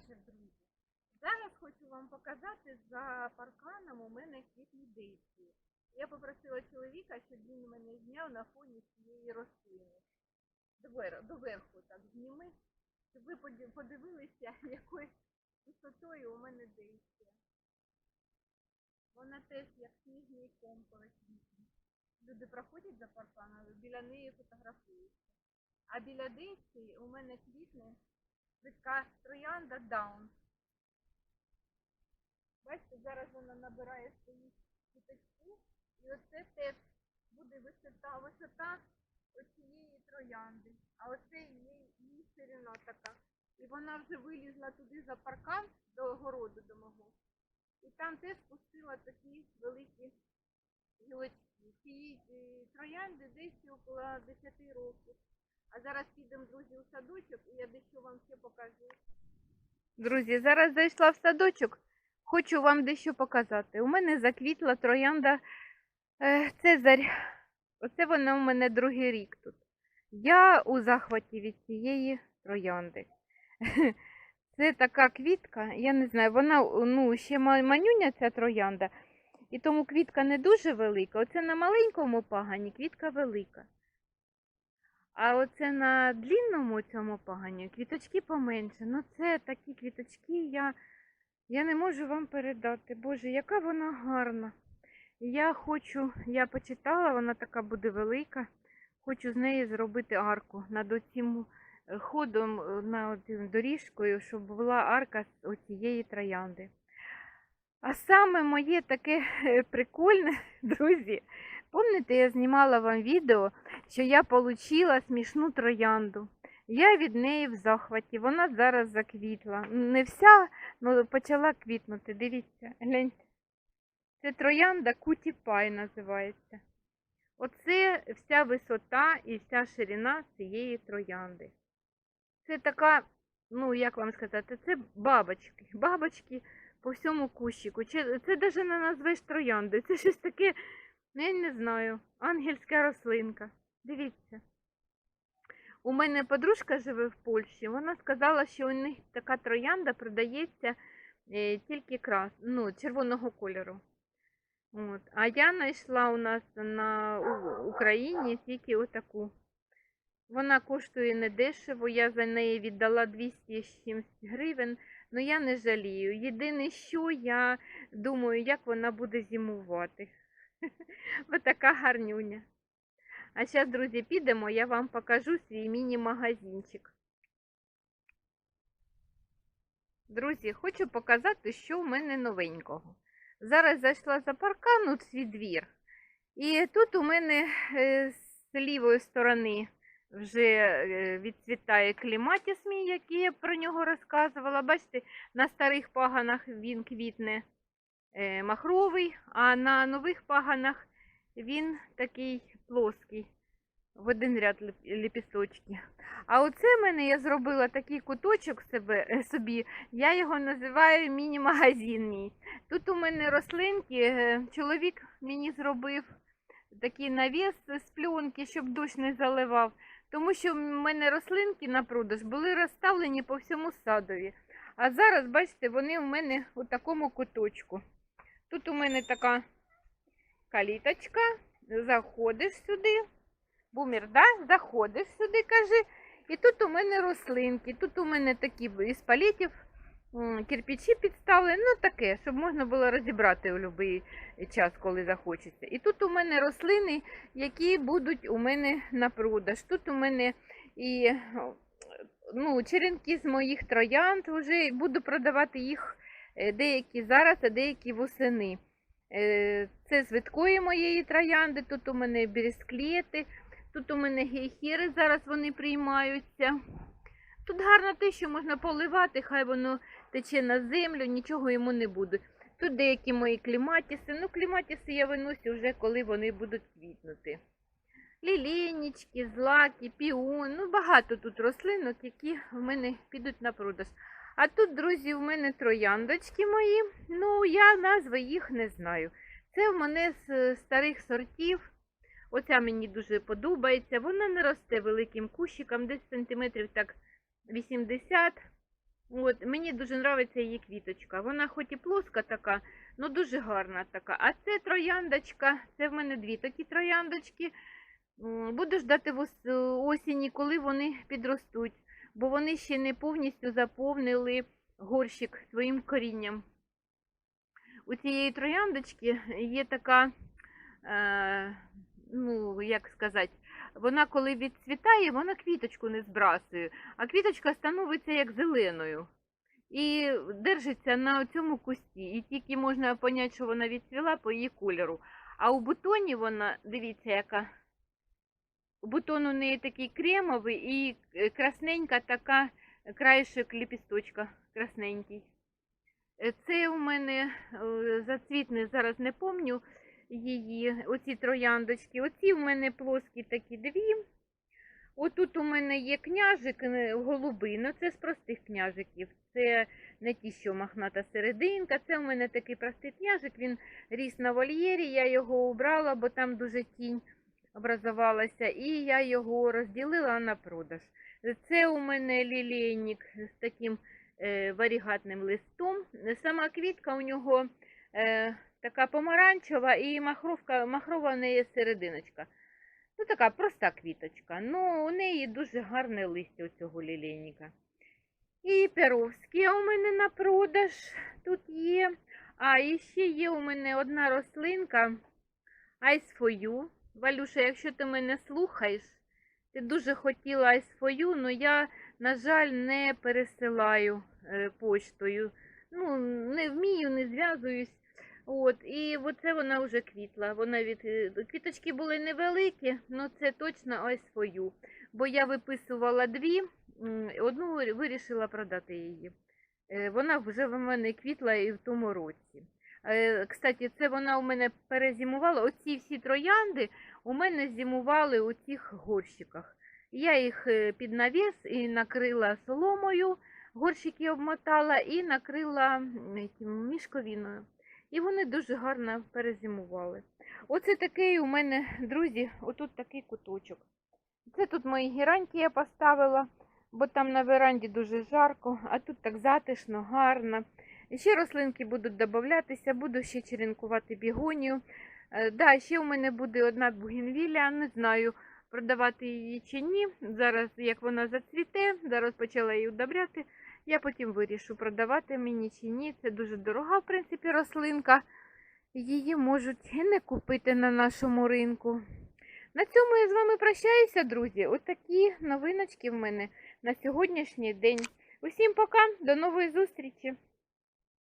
вечір, друзі. Зараз хочу вам показати за парканом у мене квітні дейці. Я попросила чоловіка, щоб він мене зняв на фоні цієї рослини. Доверху так зніми, щоб ви подивилися, якою висотою у мене дейція. Вона теж як сніжний ком квітне. Люди проходять за парканом, біля неї фотографуються. А біля дейці у мене квітне така троянда даун. Бачите, зараз вона набирає свої квіточки, і оце теж буде висота, висота оцієї троянди. А оце її, її ширина така. І вона вже вилізла туди за паркан до огороду до мого. І там теж пустила такі великі гілочки. Цієї е, троянди десь около 10 років. А зараз підемо, друзі, у садочок, і я дещо вам ще покажу. Друзі, зараз зайшла в садочок. Хочу вам дещо показати. У мене заквітла троянда е, Цезарь. Оце вона у мене другий рік тут. Я у захваті від цієї троянди. Це така квітка, я не знаю, вона ну, ще манюня ця троянда, і тому квітка не дуже велика. Оце на маленькому пагані квітка велика. А оце на длінному цьому пагані квіточки поменше. Ну це такі квіточки, я, я не можу вам передати. Боже, яка вона гарна. Я хочу, я почитала, вона така буде велика. Хочу з неї зробити арку над оцим е, ходом, е, над доріжкою, щоб була арка з оцієї троянди. А саме моє таке е, прикольне, друзі, Помните, я знімала вам відео, що я отримала смішну троянду. Я від неї в захваті. Вона зараз заквітла. Не вся, але почала квітнути. Дивіться, гляньте. Це троянда Куті Пай називається. Оце вся висота і вся ширина цієї троянди. Це така, ну як вам сказати, це бабочки. Бабочки по всьому кущику. Це навіть не назвеш трояндою. Це щось таке. Я не знаю. Ангельська рослинка. Дивіться. У мене подружка живе в Польщі. Вона сказала, що у них така троянда продається е, тільки крас, ну, червоного кольору. От. А я знайшла у нас на Україні тільки отаку. Вона коштує недешево, я за неї віддала 200 з чимсь гривень, але я не жалію. Єдине, що я думаю, як вона буде зимувати. Ось така гарнюня. А зараз, друзі, підемо, я вам покажу свій міні-магазинчик. Друзі, хочу показати, що в мене новенького. Зараз зайшла за паркан у свій двір. І тут у мене е, з лівої сторони вже е, відцвітає кліматіс мій, який я про нього розказувала. Бачите, на старих паганах він квітне е, махровий, а на нових паганах він такий плоский, в один ряд ліп- ліпісточки. А оце в мене я зробила такий куточок себе, е, собі, я його називаю міні-магазин мій. Тут у мене рослинки, е, чоловік мені зробив такий навіс з пленки, щоб дощ не заливав. Тому що в мене рослинки на продаж були розставлені по всьому садові. А зараз, бачите, вони у мене у такому куточку. Тут у мене така каліточка. Заходиш сюди. Бумер, да? Заходиш сюди, кажи. І тут у мене рослинки. Тут у мене такі із палітів кирпичі підставлені. Ну таке, щоб можна було розібрати у будь-який час, коли захочеться. І тут у мене рослини, які будуть у мене на продаж. Тут у мене і ну, черенки з моїх троянд. Вже буду продавати їх е, деякі зараз, а деякі восени. Е, Це з видкої моєї троянди, тут у мене бересклети, тут у мене гейхери, зараз вони приймаються. Тут гарно те, що можна поливати, хай воно тече на землю, нічого йому не буде. Тут деякі мої кліматіси. Ну, кліматіси я виносю вже, коли вони будуть квітнути. Лілінічки, злаки, піон, ну багато тут рослинок, які в мене підуть на продаж. А тут, друзі, в мене трояндочки мої. Ну, я назви їх не знаю. Це в мене з старих сортів. Оця мені дуже подобається. Вона не росте великим кущиком, десь сантиметрів так 80. От, мені дуже подобається її квіточка. Вона хоч і плоска така, але дуже гарна така. А це трояндочка, це в мене дві такі трояндочки. Буду ждати вос- осені, коли вони підростуть, бо вони ще не повністю заповнили горщик своїм корінням. У цієї трояндочки є така, е, ну, як сказати, вона коли відцвітає, вона квіточку не збрасує, а квіточка становиться як зеленою. І держиться на цьому кусті. І тільки можна поняти, що вона відцвіла по її кольору. А у бутоні вона, дивіться, яка. Бутон у неї такий кремовий і е, красненька така краєшок ліпісточка красненький. Е, Це у мене е, зацвітне, зараз не помню її, оці трояндочки. Оці у мене плоскі такі дві. Отут у мене є княжик е, голубий, ну це з простих княжиків. Це не ті, що махната серединка. Це у мене такий простий княжик, він ріс на вольєрі, я його убрала, бо там дуже тінь образувалася, і я його розділила на продаж. Це у мене лілейник з таким е, варігатним листом. Сама квітка у нього е, така помаранчева і махровка, махрова в неї серединочка. Ну, така проста квіточка. Ну, у неї дуже гарне листя у цього лілейника. І перовські у мене на продаж тут є. А, і ще є у мене одна рослинка Ice for you. Валюша, якщо ти мене слухаєш, ти дуже хотіла for you, але я, на жаль, не пересилаю е, поштою. Ну, не вмію, не зв'язуюсь. От, і оце вона вже квітла. Вона від е, квіточки були невеликі, але це точно ось свою. Бо я виписувала дві, одну вирішила продати її. Е, Вона вже в мене квітла і в тому році. Е, Кстати, це вона у мене перезимувала. Оці всі троянди у мене зимували у цих горщиках. Я їх е, під навіс і накрила соломою, горщики обмотала і накрила мішковіною. І вони дуже гарно перезимували. Оце такий у мене, друзі, отут такий куточок. Це тут мої гіраньки я поставила, бо там на веранді дуже жарко, а тут так затишно, гарно. Ще рослинки будуть додатися, буду ще черенкувати бігонію. Е, да, ще у мене буде одна бугенвілля, не знаю, продавати її чи ні. Зараз, як вона зацвіте, зараз почала її удобряти. Я потім вирішу, продавати мені чи ні. Це дуже дорога, в принципі, рослинка. Її можуть і не купити на нашому ринку. На цьому я з вами прощаюся, друзі. Ось такі новиночки в мене на сьогоднішній день. Усім пока, до нової зустрічі!